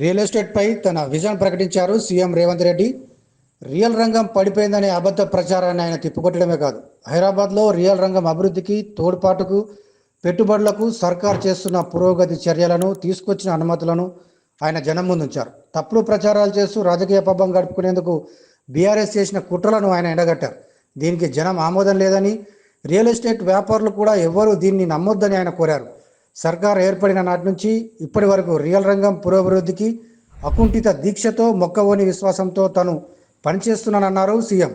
Real ఎస్టేట్పై తన vision ప్రకటించారు CM Revanth Reddy. Real రంగం పడిపోయిందనే అబద్ధ ప్రచారాన్ని ఆయన తిప్పికొట్టడమే కాదు. హైదరాబాద్లో రియల్ రంగం అభివృద్ధికి తోడ్పాటుకు పెట్టుబడులకు సర్కార్ చేస్తున్న పురోగతి చర్యలను తీసుకొచ్చిన అనుమతులను ఆయన జనం ముందుంచారు. తప్పుడు ప్రచారాలు చేస్తూ రాజకీయ పబ్బం గడుపుకునేందుకు బీఆర్ఎస్ చేసిన కుట్రలను ఆయన ఎండగట్టారు. దీనికి జనం ఆమోదం లేదని రియల్ ఎస్టేట్ వ్యాపారులు కూడా ఎవ్వరూ దీన్ని నమ్మొద్దని ఆయన కోరారు. సర్కార్ ఏర్పడిన నాటి నుంచి ఇప్పటి వరకు రియల్ రంగం పురోభివృద్ధికి అకుంఠిత దీక్షతో మొక్కవోని విశ్వాసంతో తను పనిచేస్తున్నానన్నారు సీఎం.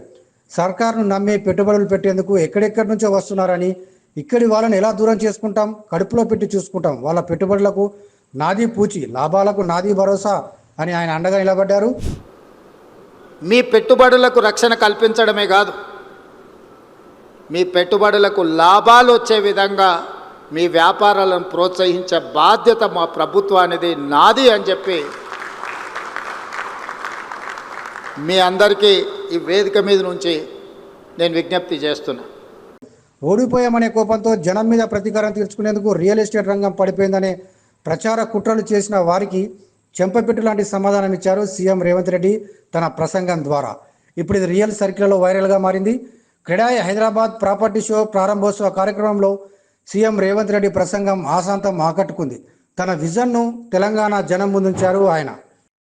సర్కార్ను నమ్మి పెట్టుబడులు పెట్టేందుకు ఎక్కడెక్కడి నుంచో వస్తున్నారని ఇక్కడి వాళ్ళని ఎలా దూరం చేసుకుంటాం కడుపులో పెట్టి చూసుకుంటాం. వాళ్ళ పెట్టుబడులకు నాది పూచి లాభాలకు నాది భరోసా అని ఆయన అండగా నిలబడ్డారు. మీ పెట్టుబడులకు రక్షణ కల్పించడమే కాదు మీ పెట్టుబడులకు లాభాలు వచ్చే విధంగా మీ వ్యాపారాలను ప్రోత్సహించే బాధ్యత మా ప్రభుత్వానిది నాది అని చెప్పి మీ అందరికీ ఈ వేదిక మీద నుంచి నేను విజ్ఞప్తి చేస్తున్నా. ఓడిపోయామనే కోపంతో జనం మీద ప్రతీకారం తీర్చుకునేందుకు రియల్ ఎస్టేట్ రంగం పడిపోయిందనే ప్రచార కుట్రలు చేసిన వారికి చెంపపెట్టు లాంటి సమాధానం ఇచ్చారు సీఎం రేవంత్ రెడ్డి తన ప్రసంగం ద్వారా. ఇప్పుడు ఇది రియల్ సర్కిల్లో వైరల్గా మారింది. క్రెడాయి హైదరాబాద్ ప్రాపర్టీ షో ప్రారంభోత్సవ కార్యక్రమంలో సీఎం రేవంత్ రెడ్డి ప్రసంగం ఆశాంతం ఆకట్టుకుంది. తన విజన్ను తెలంగాణ జనం ముందుంచారు ఆయన.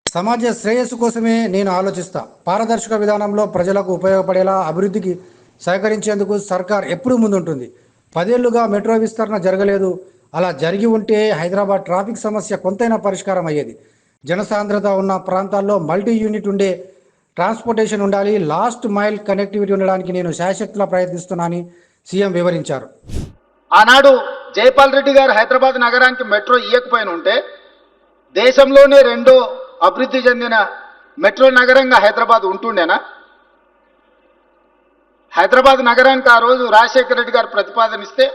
సమాజ శ్రేయస్సు కోసమే నేను ఆలోచిస్తా. పారదర్శక విధానంలో ప్రజలకు ఉపయోగపడేలా అభివృద్ధికి సహకరించేందుకు సర్కార్ ఎప్పుడూ ముందుంటుంది. పదేళ్ళుగా మెట్రో విస్తరణ జరగలేదు. అలా జరిగి ఉంటే హైదరాబాద్ ట్రాఫిక్ సమస్య కొంతైనా పరిష్కారం అయ్యేది. జనసాంద్రత ఉన్న ప్రాంతాల్లో మల్టీ యూనిట్ ఉండే ట్రాన్స్పోర్టేషన్ ఉండాలి. లాస్ట్ మైల్ కనెక్టివిటీ ఉండడానికి నేను శాయశక్తిలా ప్రయత్నిస్తున్నానని సీఎం వివరించారు. ఆనాడు జైపాల్ రెడ్డి గారు హైదరాబాద్ నగరానికి మెట్రో ఇవ్వకపోయిన ఉంటే దేశంలోనే రెండో అభివృద్ధి చెందిన మెట్రో నగరంగా హైదరాబాద్ ఉంటుండేనా? హైదరాబాద్ నగరానికి ఆ రోజు రాజశేఖర రెడ్డి గారు ప్రతిపాదనిస్తే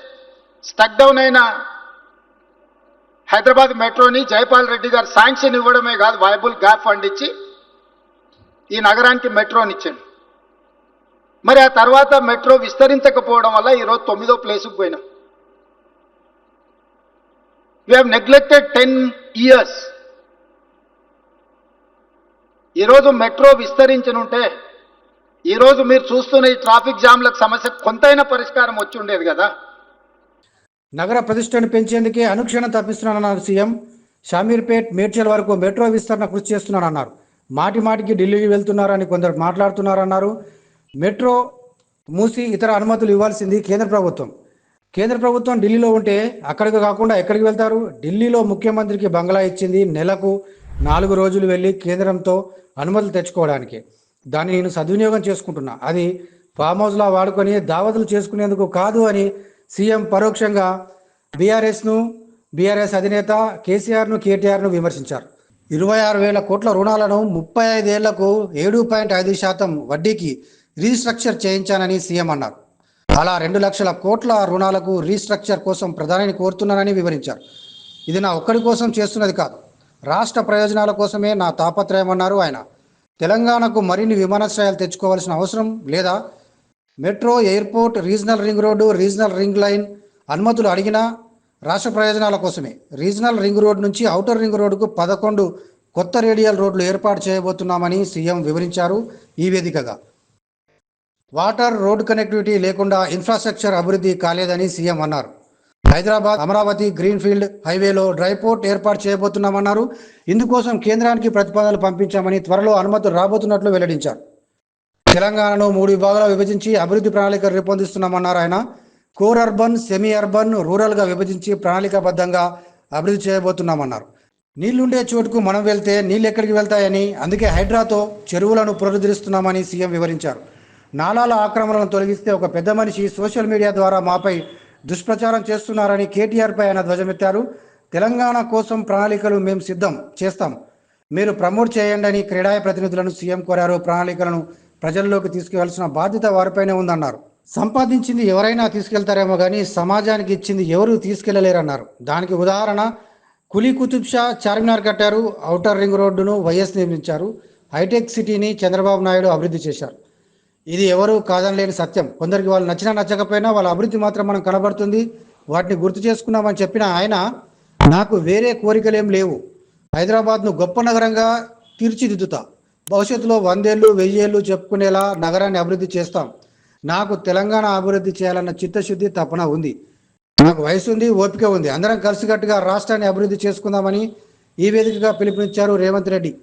స్టక్ డౌన్ అయిన హైదరాబాద్ మెట్రోని జైపాల్ రెడ్డి గారు శాంక్షన్ ఇవ్వడమే కాదు వైబుల్ గ్యాప్ ఫండ్ ఇచ్చి ఈ నగరానికి మెట్రోని ఇచ్చాడు మరి ఆ తర్వాత మెట్రో విస్తరించకపోవడం వల్ల ఈరోజు తొమ్మిదో ప్లేసుకు పోయినాం. We have neglected ten years ఈరోజు మెట్రో విస్తరించనుంటే ఈరోజు మీరు చూస్తున్న ఈ ట్రాఫిక్ జామ్లకు సమస్య కొంతైనా పరిష్కారం వచ్చి ఉండేది కదా? నగర ప్రతిష్టను పెంచేందుకే అనుక్షణం తప్పిస్తున్నానన్నారు సీఎం. షామీర్పేట్ మేడ్చల్ వరకు మెట్రో విస్తరణ కృషి చేస్తున్నానన్నారు. మాటి మాటికి ఢిల్లీకి వెళ్తున్నారని కొందరు మాట్లాడుతున్నారన్నారు. మెట్రో మూసి ఇతర అనుమతులు ఇవ్వాల్సింది కేంద్ర ప్రభుత్వం. కేంద్ర ప్రభుత్వం ఢిల్లీలో ఉంటే అక్కడికి కాకుండా ఎక్కడికి వెళ్తారు? ఢిల్లీలో ముఖ్యమంత్రికి బంగ్లా ఇచ్చింది నెలకు నాలుగు రోజులు వెళ్ళి కేంద్రంతో అనుమతులు తెచ్చుకోవడానికి. దాన్ని నేను సద్వినియోగం చేసుకుంటున్నా. అది ఫామ్ హౌస్లా వాడుకొని దావతులు చేసుకునేందుకు కాదు అని సీఎం పరోక్షంగా బీఆర్ఎస్ను బీఆర్ఎస్ అధినేత కేసీఆర్ను కేటీఆర్ను విమర్శించారు. ఇరవై ఆరు వేల కోట్ల రుణాలను ముప్పై ఐదేళ్ళకు ఏడు పాయింట్ ఐదు శాతం వడ్డీకి రీస్ట్రక్చర్ చేయించానని సీఎం అన్నారు. అలా రెండు లక్షల కోట్ల రుణాలకు రీస్ట్రక్చర్ కోసం ప్రధానిని కోరుతున్నానని వివరించారు. ఇది నా ఒక్కడి కోసం చేస్తున్నది కాదు. రాష్ట్ర ప్రయోజనాల కోసమే నా తాపత్రయం అన్నారు ఆయన. తెలంగాణకు మరిన్ని విమానాశ్రయాలు తెచ్చుకోవాల్సిన అవసరం లేదా? Metro airport regional ring road regional ring line అనుమతులు అడిగినా రాష్ట్ర ప్రయోజనాల కోసమే. రీజనల్ రింగ్ రోడ్ నుంచి ఔటర్ రింగ్ రోడ్డుకు పదకొండు కొత్త రేడియల్ రోడ్లు ఏర్పాటు చేయబోతున్నామని సీఎం వివరించారు ఈ వేదికగా. వాటర్ రోడ్ కనెక్టివిటీ లేకుండా ఇన్ఫ్రాస్ట్రక్చర్ అభివృద్ధి కాలేదని సీఎం అన్నారు. హైదరాబాద్ అమరావతి గ్రీన్ఫీల్డ్ హైవేలో డ్రైపోర్ట్ ఏర్పాటు చేయబోతున్నామన్నారు. ఇందుకోసం కేంద్రానికి ప్రతిపాదనలు పంపించామని త్వరలో అనుమతులు రాబోతున్నట్లు వెల్లడించారు. తెలంగాణను మూడు విభాగాలు విభజించి అభివృద్ధి ప్రణాళిక రూపొందిస్తున్నామన్నారు ఆయన. కోర్ అర్బన్ సెమీ అర్బన్ రూరల్గా విభజించి ప్రణాళికాబద్ధంగా అభివృద్ధి చేయబోతున్నామన్నారు. నీళ్ళుండే చోటుకు మనం వెళ్తే నీళ్ళు ఎక్కడికి వెళ్తాయని అందుకే హైడ్రాతో చెరువులను పునరుద్ధరిస్తున్నామని సీఎం వివరించారు. నాలాల ఆక్రమణలను తొలగిస్తే ఒక పెద్ద మనిషి సోషల్ మీడియా ద్వారా మాపై దుష్ప్రచారం చేస్తున్నారని కేటీఆర్పై ఆయన ధ్వజమెత్తారు. తెలంగాణ కోసం ప్రణాళికలు మేము సిద్ధం చేస్తాం. మీరు ప్రమోట్ చేయండి అని క్రీడాయ ప్రతినిధులను సీఎం కోరారు. ప్రణాళికలను ప్రజల్లోకి తీసుకువెళ్ళాల్సిన బాధ్యత వారిపైనే ఉందన్నారు. సంపాదించింది ఎవరైనా తీసుకెళ్తారేమో కానీ సమాజానికి ఇచ్చింది ఎవరు తీసుకెళ్ళలేరన్నారు. దానికి ఉదాహరణ కులీ కుతుబ్ షా చార్మినార్ కట్టారు. ఔటర్ రింగ్ రోడ్డును వైఎస్ నిర్మించారు. హైటెక్ సిటీని చంద్రబాబు నాయుడు అభివృద్ధి చేశారు. ఇది ఎవరు కాదనలేని సత్యం. కొందరికి వాళ్ళు నచ్చినా నచ్చకపోయినా వాళ్ళ అభివృద్ధి మాత్రం మనం కనబడుతుంది. వాటిని గుర్తు చేసుకున్నామని చెప్పిన ఆయన నాకు వేరే కోరికలేం లేవు. హైదరాబాద్ను గొప్ప నగరంగా తీర్చిదిద్దుతా. భవిష్యత్తులో వందేళ్ళు వెయ్యేళ్ళు చెప్పుకునేలా నగరాన్ని అభివృద్ధి చేస్తాం. నాకు తెలంగాణ అభివృద్ధి చేయాలన్న చిత్తశుద్ధి తపన ఉంది. నాకు వయసు ఉంది ఓపిక ఉంది. అందరం కలిసికట్టుగా రాష్ట్రాన్ని అభివృద్ధి చేసుకుందామని ఈ వేదికగా పిలుపునిచ్చారు రేవంత్ రెడ్డి.